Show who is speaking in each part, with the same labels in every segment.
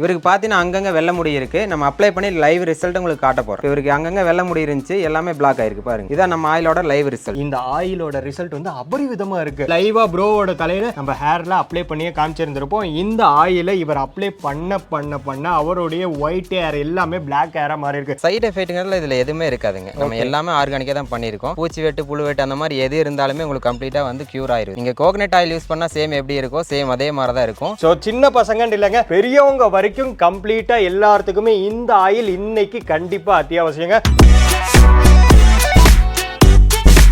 Speaker 1: இவருக்கு பார்த்தீங்கன்னா அங்கங்கே வெள்ள முடி இருக்கு. நம்ம அப்ளை பண்ணி லைவ் ரிசல்ட் உங்களுக்கு காட்ட போறோம். இவருக்கு அங்கங்கே வெள்ள முடி இருந்துச்சு எல்லாமே பிளாக் ஆயிருக்கு பாருங்க. இதான் நம்ம ஆயிலோட லைவ் ரிசல்ட்
Speaker 2: இந்த ஆயிலோட ரிசல்ட் வந்து அபரிவிதமா இருக்கு. லைவா ப்ரோவோட தலையில நம்ம ஹேர்ல அப்ளை பண்ணியே காமிச்சிருந்திருப்போம். இந்த ஆயில இவர் அப்ளை பண்ண பண்ண பண்ண அவருடைய ஒயிட் ஹேர் எல்லாமே பிளாக் ஹேரா மாறி இருக்கு.
Speaker 1: சைடு எஃபெக்ட்டுங்கிறதுல இதில் எதுவுமே இருக்காதுங்க. நம்ம எல்லாமே ஆர்கானிக்காக தான் பண்ணியிருக்கோம். பூச்சி வெட்டு புழு வெட்டு அந்த மாதிரி எது இருந்தாலுமே உங்களுக்கு கம்ப்ளீட்டாக வந்து க்யூர் ஆயிரும். நீங்கள் கோகனட் ஆயில் யூஸ் பண்ணால் சேம் எப்படி இருக்கோ சேம் அதே மாதிரி தான் இருக்கும்.
Speaker 2: ஸோ சின்ன பசங்கன்னு இல்லைங்க பெரியவங்க வரைக்கும் கம்ப்ளீட்டா எல்லாத்துக்குமே இந்த ஆயில் இன்னைக்கு கண்டிப்பா அத்தியாவசியங்க.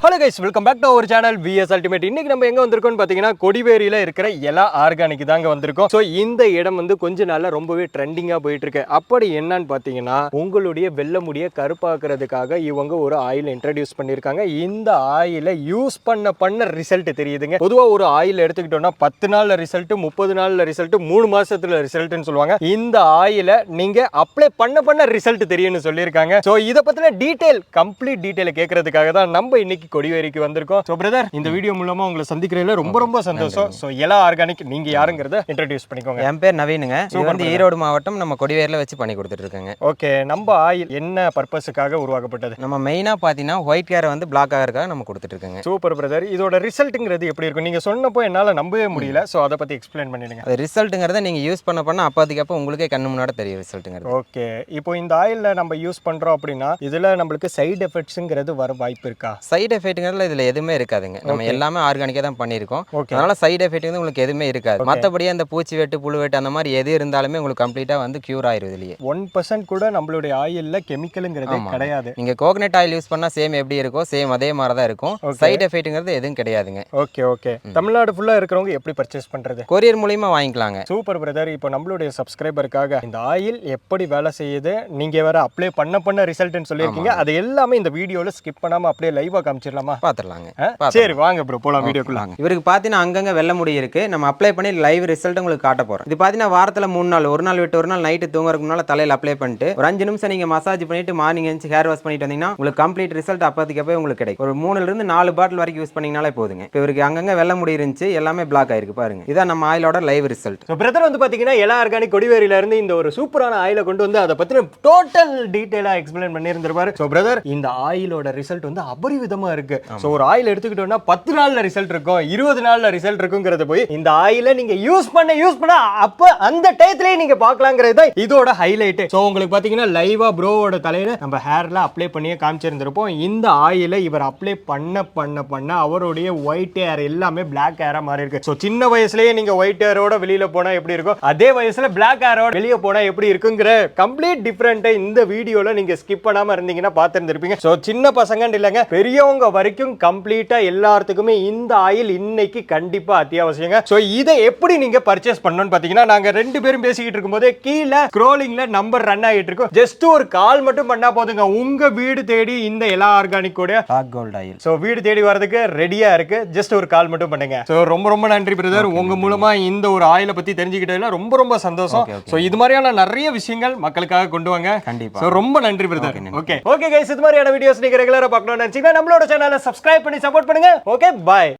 Speaker 2: Hello guys welcome back to our channel VS ultimate இன்னைக்கு நம்ம எங்க வந்திருக்கோம்னு பாத்தீங்கன்னா கொடிவேரியில இருக்கிற எல்லா ஆர்கானிக் தாங்க வந்திருக்கோம். ஸோ இந்த இடம் வந்து கொஞ்ச நாள்ல ரொம்பவே ட்ரெண்டிங்கா போயிட்டு இருக்கு அப்படி என்னன்னு பாத்தீங்கன்னா உங்களுடைய வெள்ள முடிய கருப்பாக்குறதுக்காக இவங்க ஒரு ஆயில் இன்ட்ரடியூஸ் பண்ணியிருக்காங்க. இந்த ஆயிலை யூஸ் பண்ண பண்ண ரிசல்ட் தெரியுதுங்க. பொதுவாக ஒரு ஆயில் எடுத்துக்கிட்டோம்னா பத்து நாள்ல ரிசல்ட் முப்பது நாள்ல ரிசல்ட் மூணு மாசத்துல ரிசல்ட்னு சொல்லுவாங்க. இந்த ஆயிலை நீங்க அப்ளை பண்ண பண்ண ரிசல்ட் தெரியும்னு சொல்லியிருக்காங்க. ஸோ இதை பத்தின டீட்டெயில் கம்ப்ளீட் டீடைல் கேட்கறதுக்காக தான் நம்ம இன்னைக்கு கொடிவேரிக்கு வந்திருக்கோம். ஸோ பிரதர் இந்த வீடியோ மூலமா உங்களை சந்திக்கிறதுல ரொம்ப ரொம்ப சந்தோஷம். ஸோ எல்லா ஆர்கானிக் நீங்க யாருங்கிறத இன்ட்ரடியூஸ் பண்ணிக்கோங்க.
Speaker 1: என் பேர் நவீனுங்க. இது வந்து ஈரோடு மாவட்டம் நம்ம கொடிவேரியில் வச்சு பண்ணி கொடுத்துட்டு இருக்கேங்க.
Speaker 2: ஓகே நம்ம ஆயில் என்ன பர்பஸுக்காக உருவாக்கப்பட்டது?
Speaker 1: நம்ம மெயினாக பார்த்தீங்கன்னா ஒயிட் கேரை வந்து பிளாக் ஆகிறதுக்காக நம்ம கொடுத்துட்டு இருக்கேங்க.
Speaker 2: சூப்பர் பிரதர் இதோட ரிசல்ட்டுங்கிறது எப்படி இருக்கும்? நீங்க சொன்னப்போ என்னால நம்பவே முடியல. ஸோ அதை பத்தி எக்ஸ்பிளைன் பண்ணிடுங்க.
Speaker 1: அது ரிசல்ட்டுங்கிறத நீங்கள் யூஸ் பண்ண பண்ண அப்போதைக்கு அப்போ உங்களுக்கே கண்ணு முன்னாடி தெரியும் ரிசல்ட்டுங்கிறது
Speaker 2: ஓகே இப்போ இந்த ஆயில்ல நம்ம யூஸ் பண்றோம் அப்படின்னா இதுல நம்மளுக்கு சைடு எஃபெக்ட்ஸுங்கிறது வர வாய்ப்பு இருக்கா?
Speaker 1: சைடு எஃபெக்ட்டுங்கிறதுல இதில் எதுவுமே இருக்காதுங்க. நம்ம எல்லாமே ஆர்கானிக்காக தான் பண்ணியிருக்கோம். அதனால சைடு எஃபெக்ட் வந்து உங்களுக்கு எதுவுமே இருக்காது. மற்றபடி அந்த பூச்சி வெட்டு புழு வெட்டு அந்த மாதிரி எது இருந்தாலுமே உங்களுக்கு கம்ப்ளீட்டாக வந்து க்யூர் ஆயிரும் இதுலயே.
Speaker 2: ஒன் பர்சன்ட் கூட நம்மளுடைய ஆயில்ல கெமிக்கலுங்கிறதே. கிடையாது.
Speaker 1: நீங்க கோகனட் ஆயில் யூஸ் பண்ணா சேம் எப்படி இருக்கோ சேம் அதே மாதிரி தான் இருக்கும். சைடு எஃபெக்ட்டுங்கிறது எதுவும் கிடையாதுங்க.
Speaker 2: ஓகே ஓகே தமிழ்நாடு ஃபுல்லா இருக்கிறவங்க எப்படி பர்ச்சேஸ் பண்றது?
Speaker 1: கொரியர் மூலியமா வாங்கிக்கலாங்க.
Speaker 2: சூப்பர் பிரதர் இப்போ நம்மளுடைய சப்ஸ்கிரைபருக்காக இந்த ஆயில் எப்படி வேலை செய்யுது? நீங்க வேற அப்ளை பண்ண பண்ண ரிசல்ட்னு சொல்லியிருக்கீங்க. அது எல்லாமே இந்த வீடியோல ஸ்கிப் பண்ணாம அப்படியே லைவா காமிச்சிடலாமா
Speaker 1: பாத்துடலாங்க.
Speaker 2: ஆ? சரி வாங்க ப்ரோ போலாம் வீடியோக்குள்ள.
Speaker 1: இவருக்கு பார்த்தீங்கன்னா அங்கங்க வெள்ள முடி இருக்கு. நம்ம அப்ளை பண்ணி லைவ் ரிசல்ட் உங்களுக்கு காட்ட போறோம். இது பார்த்தீங்கன்னா வாரத்துல மூணு நாள் ஒரு நாள் விட்டு ஒரு நாள் நைட்டு தூங்குறதுக்கு முன்னால தலையில அப்ளை பண்ணிட்டு ஒரு அஞ்சு நிமிஷம் நீங்க மசாஜ் பண்ணிட்டு மார்னிங் எழுந்து ஹேர் வாஷ் பண்ணிட்டு வந்தீங்கன்னா உங்களுக்கு கம்ப்ளீட் ரிசல்ட் அப்போதைக்கு அப்போ உங்களுக்கு கிடைக்கும். ஒரு மூணுல இருந்து நாலு பாட்டில் வரைக்கும் யூஸ் பண்ணீங்கனாலே போதுங்க. இப்போ இவருக்கு அங்கங்க வெள்ள முடி இருந்துச்சு எல்லாமே பிளாக் ஆயிருக்கு பாருங்க. இதான் நம்ம ஆயிலோட லைவ் ரிசல்ட்
Speaker 2: ஸோ பிரதர் வந்து பார்த்தீங்கன்னா எல்லா ஆர்கானிக் கொடிவேரியில இருந்து இந்த ஒரு சூப்பரான ஆயிலை கொண்டு வந்து அதை பத்தின டோட்டல் டீட்டெயிலாக எக்ஸ்பிளைன் பண்ணியிருந்திருப்பாரு. ஸோ பிரதர் இந்த ஆயிலோட ரிசல்ட் வந்து அபரிவிதமா இருக்கு. ஸோ ஒரு ஆயில் எடுத்துக்கிட்டோம்னா பத்து நாள்ல ரிசல்ட் இருக்கும் இருபது நாள்ல ரிசல்ட் இருக்குங்கிறத போய் இந்த ஆயிலை நீங்க யூஸ் பண்ண யூஸ் பண்ண அப்ப அந்த டயத்திலேயே நீங்க பார்க்கலாங்கிறது தான் இதோட ஹைலைட் ஸோ உங்களுக்கு பார்த்தீங்கன்னா லைவா ப்ரோவோட தலையில நம்ம ஹேர்ல அப்ளை பண்ணியே காமிச்சிருந்திருப்போம். இந்த ஆயிலை இவர் அப்ளை பண்ண பண்ண பண்ண அவருடைய ஒயிட் ஹேர் எல்லாமே பிளாக் ஹேரா மாறி இருக்கு. ஸோ சின்ன வயசுலயே நீங்க ஒயிட் ஹேரோட வெளியில போனா எப்படி இருக்கும்? அதே வயசுல பிளாக் ஹேரோட வெளியே போனா எப்படி இருக்குங்கிற கம்ப்ளீட் டிஃப்ரெண்ட்டை இந்த வீடியோல நீங்க ஸ்கிப் பண்ணாம இருந்தீங்கன்னா பார்த்துருந்துருப்பீங்க. ஸோ சின்ன பசங்கன்னு இல்லைங்க பெரியவங்க வரைக்கும் கம்ப்ளீட்டா எல்லாத்துக்குமே இந்த ஆயில் இன்னைக்கு கண்டிப்பா அத்தியாவசியங்க. ஸோ இதை எப்படி நீங்க பர்ச்சேஸ் பண்ணணும்னு பாத்தீங்கன்னா நாங்க ரெண்டு பேரும் பேசிக்கிட்டு இருக்கும்போதே கீழே ஸ்க்ரோலிங்ல நம்பர் ரன் ஆகிட்டு இருக்கும். ஜஸ்ட் ஒரு கால் மட்டும் பண்ணா போதுங்க. உங்க வீடு தேடி இந்த எல்லா ஆர்கானிக்கோட
Speaker 1: ராக் கோல்ட் ஆயில்.
Speaker 2: ஸோ வீடு தேடி வரதுக்கு ரெடியா இருக்கு. ஜஸ்ட் ஒரு கால் மட்டும் பண்ணுங்க. ஸோ ரொம்ப ரொம்ப நன்றி பிரதர் உங்க மூலமா இந்த ஒரு ஆயிலை பத்தி தெரிஞ்சுக்கிட்டதுல ரொம்ப ரொம்ப சந்தோஷம். ஸோ இது மாதிரியான நிறைய விஷயங்கள் மக்களுக்காக கொண்டு வாங்க.
Speaker 1: கண்டிப்பா.
Speaker 2: ஸோ ரொம்ப நன்றி பிரதர் ஓகே ஓகே கைஸ் இது மாதிரியான வீடியோஸ் நீங்க ரெகுலரா பார்க்கணும்னு நினைச்சீங்கன்னா நம்மளோட சேனலை சப்ஸ்கிரைப் பண்ணி சப்போர்ட் பண்ணுங்க. Okay bye